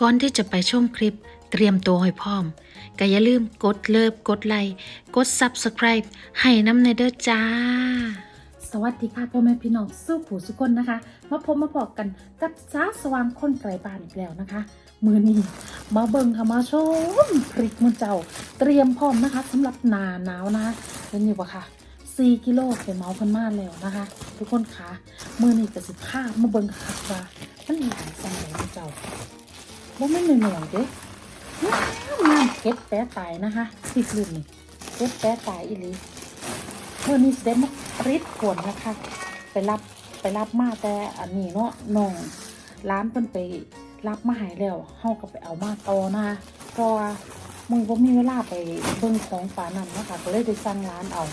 ก่อนที่จะไปชมคลิปเตรียมตัวให้พร้อมก็อย่าลืมกดเลิฟกดไลค์กด Subscribe ให้น้ำในเด้อจ้า สวัสดีค่ะพ่อแม่พี่น้องสู้ผู้สุคนนะคะ มาพบมาบอกกันกับจ้าสว่างคนไกลบ้านอีกแล้วนะคะ มือนี้มาเบิ่งค่ะมาชมพริกมือเจ้า เตรียมพร้อมนะคะสำหรับหนาหนาวนะคะเป็นอยู่ปะค่ะ4กิโลไปเมาพันมาแล้วนะคะ ทุกคนคะมือนี้ก็สิผ้ามาเบิ่งค่ะว่ามันหลายสังไหนมือเจ้า ว่าไม่เหนื่อยๆเด้งามเก็บแปะตายนะคะพริกลุ่มนี่เก็บแปะตายอีหลีเมื่อนี้สิได้มาปริดขวนนะคะ ไปรับไปรับมาแต่อันนี้เนาะน้องร้านเพิ่นไปรับมาหายแล้วเฮาก็ไปเอามาต่อนะเพราะว่ามึงบ่มีเวลาไปเบิ่งของฝานั่นนะคะก็เลยได้สั่งร้านเอา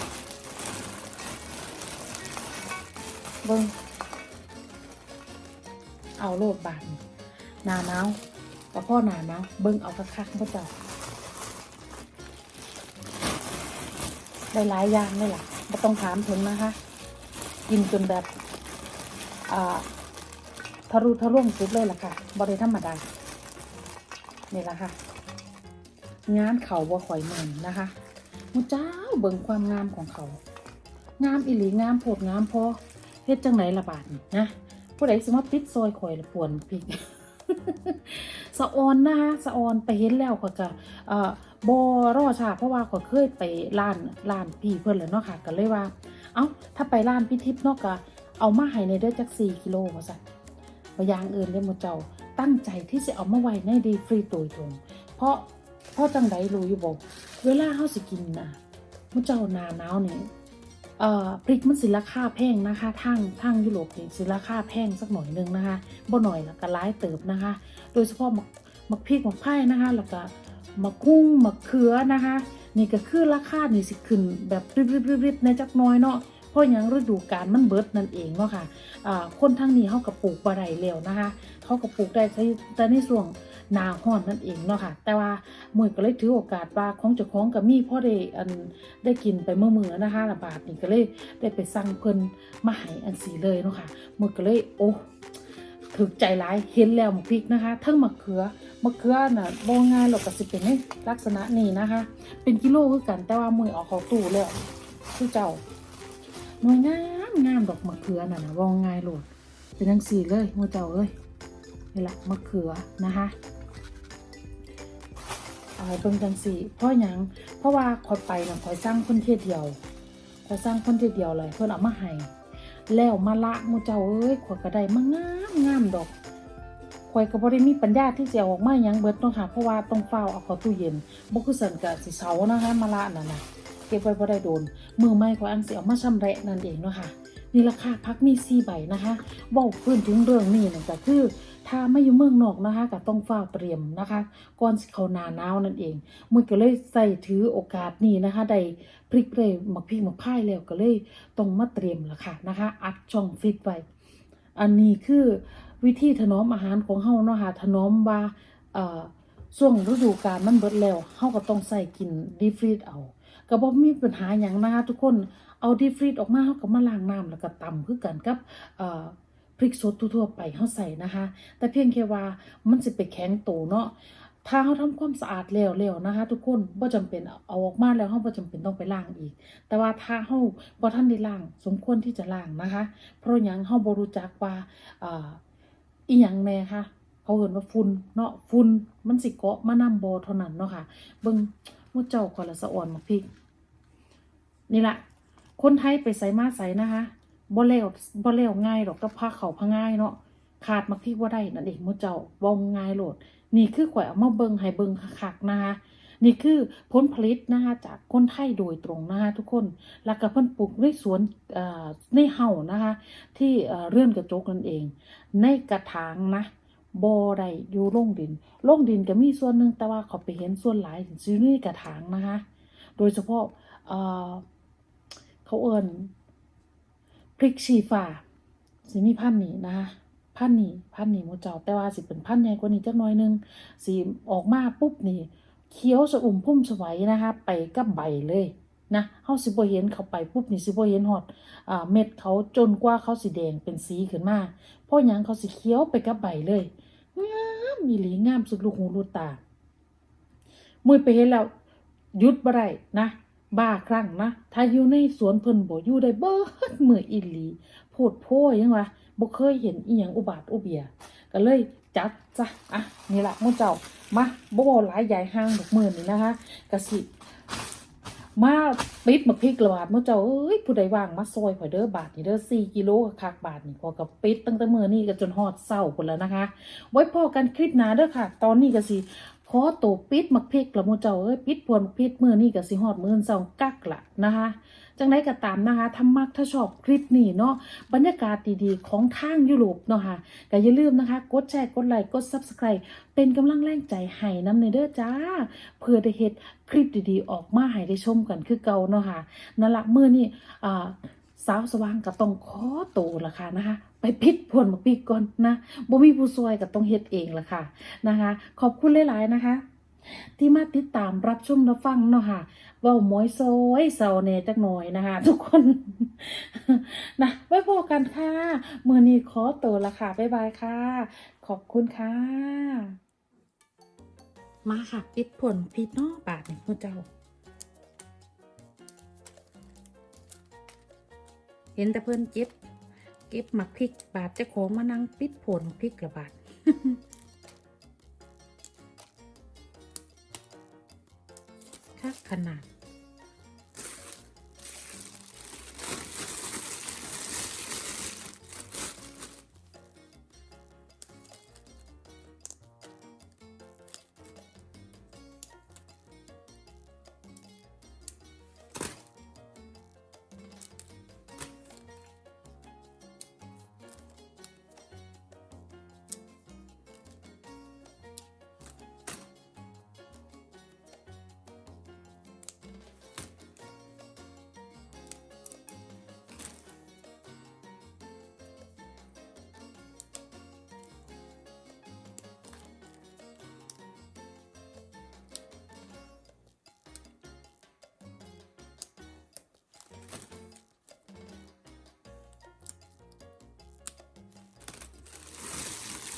เบิ่งเอาโลดบานหนาหนาว กับพ่อหนานาวเบิ่งเอาคักๆพ่อเจ้าได้หลายอย่างเลยล่ะไม่ต้องถามถึงนะคะ กินจนแบบอ่าทะลุทะลวงสุดเลยล่ะค่ะบริธรรมดานี่ละค่ะ งานเขาบ่ข่อยเหมือนนะคะมูเจ้าเบิ่งความงามของเขา งามอิหลีงามโพดงามพอเฮ็ดจังไหนละบาดนะผู้ใดสมาปิดซอยข่อยละปวนพริก สะออนนะคะสะออนไปเห็นแล้วก็จะเอ่อบอรอชาเพราะว่าข่อยเคยไปร้านร้านพี่เพื่อนแล้วเนาะค่ะก็เลยว่า เอ้าถ้าไปร้านพี่ทิพย์เนาะก็เอามาให้ในเด้อจักสี่กิโลว่าซั่นบ่อย่างอื่นเลยหมดเจ้าตั้งใจที่จะเอามาไว้ในดีฟรีโดยตรงเพราะเพราะจังไดรู้อยู่บ่เวลาเฮาสิกินน่ะมดเจ้าหนาหนาวนี่ เอ่อพริกมันสิราคาแพงนะคะทางทางยุโรปนี่สิราคาแพงสักหน่อยนึงนะคะบ่หน่อยแล้วก็ร้ายเติบนะคะ โดยเฉพาะหมักหมักพริกหมักไผ่นะคะแล้วก็หมักกุ้งหมักเขือนะคะ นี่ก็คือราคานี่สิขึ้นแบบริบๆๆในจักน้อยเนาะ เพราะยังฤดูกาลมันเบิดนั่นเองเนาะค่ะอ่าคนทางนี้เขาก็ปลูกบ่ได้แล้วนะคะเขาก็ปลูกได้แต่ในช่วงหนาฮ้อนนั่นเองเนาะค่ะ แต่ว่ามื้อก็เลยถือโอกาสว่าของเจ้าของก็มีพ่อได้อันได้กินไปเมื่อมือนะคะระบาดนี่ก็เลยได้ไปสั่งเพิ่นมาให้อันสีเลยเนาะค่ะมื้อก็เลยโอ้ถึกใจร้ายเห็นแล้วหมกพริกนะคะทั้งมะเขือมะเขือน่ะบ่ง่ายหรอกก็สิเป็นลักษณะนี้นะคะ เป็นกิโลคือกันแต่ว่ามือออกเขาตู้แล้วคือเจ้า หน่วยงามงามดอกมะเขือน่ะนะบ่ง่ายโลด เป็นจังซี่เลยมือเจ้าเอ้ยนี่ละมะเขือนะคะเอาเบิ่งจังซี่เพราะหยังเพราะว่าคอยไปน่ะคอยสร้างคนเที่ยวเดียวคอยสร้างคนเที่ยวเดียวเลยเพิ่นเอามาให้แล้วมาละหมูเจ้าเอ้ยข่อยก็ได้มางามงามดอกข่อยก็บ่ได้มีปัญญาที่จะอออกมาหยังเบิดเนาะค่ะเพราะว่าต้องเฝ้าเอาเข้าตู้เย็นบ่คือสั่นก็สิเซานะคะมาละนั่นน่ะ ก็บไว้บ่ได้โดน มือใหม่ข่อยอันสิเอามาชำแระนั่นเองเนาะค่ะนี่ราคาพักมี4ใบนะคะว้าพื้นถึงเรื่องนี้นั่นก็คือถ้าไม่อยู่เมืองนอกนะคะก็ต้องเฝ้าเตรียมนะคะก่อนเข้านาหนาวนั่นเองมือก็เลยใส่ถือโอกาสนี้นะคะได้พริกเลยหมักพริกหมักพายแล้วก็เลยต้องมาเตรียมละค่ะนะคะ อัดช่องฟิตไว้อันนี้คือวิธีถนอมอาหารของเฮาเนาะค่ะถนอมว่าเอ่อช่วงฤดูกาลมันเบิดแล้วเฮาก็ต้องใส่กินดีฟรีดเอา ก็บ่มีปัญหาหยังนะคะทุกคนเอาดีฟรีดออกมาเฮาก็มาล้างน้ำแล้วก็ตำคือกันกับเอ่อพริกสดทั่วๆไปเฮาใส่นะคะ แต่เพียงแค่ว่ามันสิไปแข็งโตเนาะถ้าเขาทำความสะอาดแล้วแล้วนะคะ ทุกคนบ่จำเป็นเอาออกมาแล้วเขาบ่จำเป็นต้องไปล้างอีก แต่ว่าถ้าเขาบ่ทันได้ล้างสมควรที่จะล้างนะคะ เพราะหยังเขาบ่รู้จักว่าเอ่ออีหยังแน่ค่ะ เขาเอิ้นว่าฝุ่นเนาะฝุ่นมันสิเกาะมานำบ่เท่านั้นเนาะค่ะ เบิ่ง มู่เจ้าคนละสะอ่อนมาพริกนี่แหละคนไทยไปใส่มาใส่นะคะบ่แล้วบ่แล้วง่ายดอกกับผ้าเขาวผ้าง่ายเนาะขาดมักพริกบ่ได้นั่นเองมู่เจ้าบ่ง่ายโหลด นี่คือข่อยเอามาเบิงให้เบิงคักๆนะคะนี่คือผลผลิตนะคะจากคนไทยโดยตรงนะคะทุกคน แล้วก็เพิ่นปลูกในสวนเอ่อในเฮานะคะ ที่เอ่อเรื่อนกระจกนั่นเอง ในกระถางนะ บ่ได้อยู่ลงดินลงดินก็มีส่วนหนึ่งแต่ว่าเขาไปเห็นส่วนหลายสิอยู่กระถางนะคะ โดยเฉพาะเเขาเอิ้นพริกชีฟ้าสิมีพันนี้นะคะพันนี้พันนี้มูเจ้าแต่ว่าสิเป็นพันใหญ่กว่านี้จักหน่อยหนึงสีออกมาปุ๊บนี่เขียวสะอุ่มพุ่มสวัยนะคะ ไปกับใบเลย นะเฮาสิบ่เห็นเขาไปปุ๊บนี่สิบ่เห็นฮอดอ่าเม็ดเขาจนกว่าเขาสิแดงเป็นสีขึ้นมาเพราะหยังเขาสิเขียวไปกับใบเลยงามมีหลีงามสุดลูกหูลูกตามือไปเห็นแล้วหยุดบ่ได้นะ บ้าครั้งนะ ถ้าอยู่ในสวนเพิ่นบ่อยู่ได้เบิดมืออีหลีโพดโพยังวะบ่เคยเห็นอีหยังอุบาทอุเบียก็เลยจัดจ้ะอะนี่ละมู่เจ้ามาบ่เว้าหลายใหญ่ห้างดอกมื้อนี่นะคะกะสิ มาปิดมาพริกระบาดเมื่อเจ้าเอ้ยผู้ใดว่างมาซอยข่อยเด้อบาทนี่เด้อสี่กิโลกับคักบาทนี่พอกับปิดตั้งแต่มื้อนี่ก็จนฮอดเศร้าคนแล้วนะคะ ไว้พอกันคลิปหน้าเด้อค่ะ ตอนนี้ก็สิขอตัวปิดมักพริกละมูเจ้าเอ้ยปิดพวนมักพริกมื้อนี่ก็สิฮอดมื้อเช้ากักละนะคะ จังไดก็ตามนะคะถ้ามักถ้าชอบคลิปนี้เนาะบรรยากาศดีๆ ของทางยุโรปเนาะค่ะก็อย่าลืมนะคะ กดแชร์กดไลค์กด Subscribe เป็นกำลังแรงใจให้น้ำในเด้อจ้า เพื่อได้เฮ็ดคลิปดีๆ ออกมาให้ได้ชมกันคือเก่าเนาะค่ะนั่นละมื้อนี้อ่าสาวสว่างก็ต้องขอตัวละค่ะนะคะ ไปพิดพวนมักปีกก่อนนะบ่มีผู้ช่วยก็ต้องเฮ็ดเองละค่ะนะคะ ขอบคุณหลายๆนะคะ ที่มาติดตามรับชมรับฟังเนาะค่ะเว้าหมอยโซยเซาแหน่จักหน่อยนะคะ ทุกคนนะไว้พบกันค่ะ มือนี้ขอตัวละค่ะ บ๊ายบายค่ะ ขอบคุณค่ะ มาค่ะปิดผลพีดเนอบาทนี่พระเจ้า เห็นแต่เพิ่นเก็บ เก็บหมักพริกบาทเจะของมานั่งปิดผลพริกละบาท ขนาด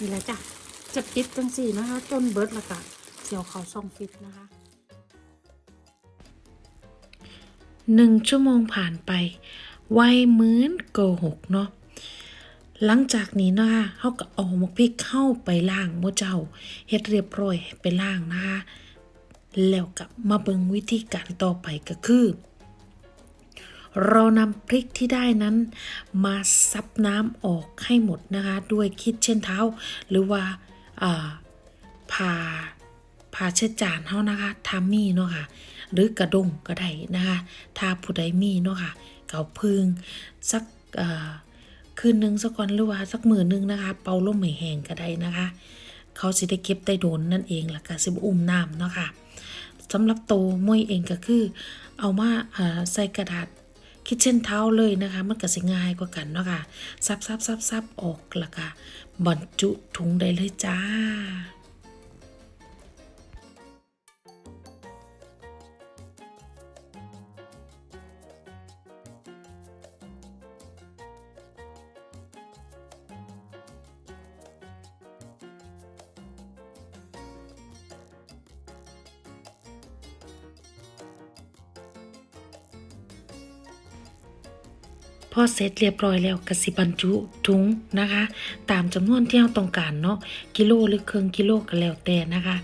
นี่แหละจ้ะจะปิดจังสี่นะคะ จนเบิร์ดละกะเสียวเขาซ่องฟิตนะคะหนึ่งชั่วโมงผ่านไปไวเหมือนโกหกเนาะหลังจากนี้นะคะเขาก็เอาหมกพริกเข้าไปล่างมู่เจ้าเฮ็ดเรียบร้อยไปล่างนะคะแล้วก็มาเบิ่งวิธีการต่อไปก็คือ เรานำพริกที่ได้นั้น มาซับน้ำออกให้หมดนะคะ ด้วยคิดเช่นเท้า หรือว่าอ่าผ่าผ่าเช็ดจานเฮานะคะทามีเนาะค่ะ หรือกระดงก็ได้นะคะถ้าผู้ใดมีเนาะค่ะ เกาพึ่งสักคืนหนึงสักก่อนหรือว่าสักมือหนึงนะคะ เป่าลมไม่แห้งก็ได้นะคะ เขาสิได้เก็บได้โดนนั่นเองล่ะก็สิบอุ้มน้ำเนาะค่ะสำหรับโตมวยเองก็คือ เอามาใส่กระดาษ คิดเช่นเท้าเลยนะคะ มันก็สิง่ายกว่ากันเนาะค่ะซับซับซับซับออกแล้วก็บรรจุถุงได้เลยจ้า พอเสร็จเรียบร้อยแล้วกสิบรรจุถุงนะคะ ตามจำนวนที่เราต้องการเนาะกิโลหรือครึ่งกิโลก็แล้วแต่นะคะ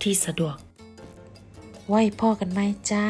ที่สะดวก ไว้พ่อกันไหมจ้า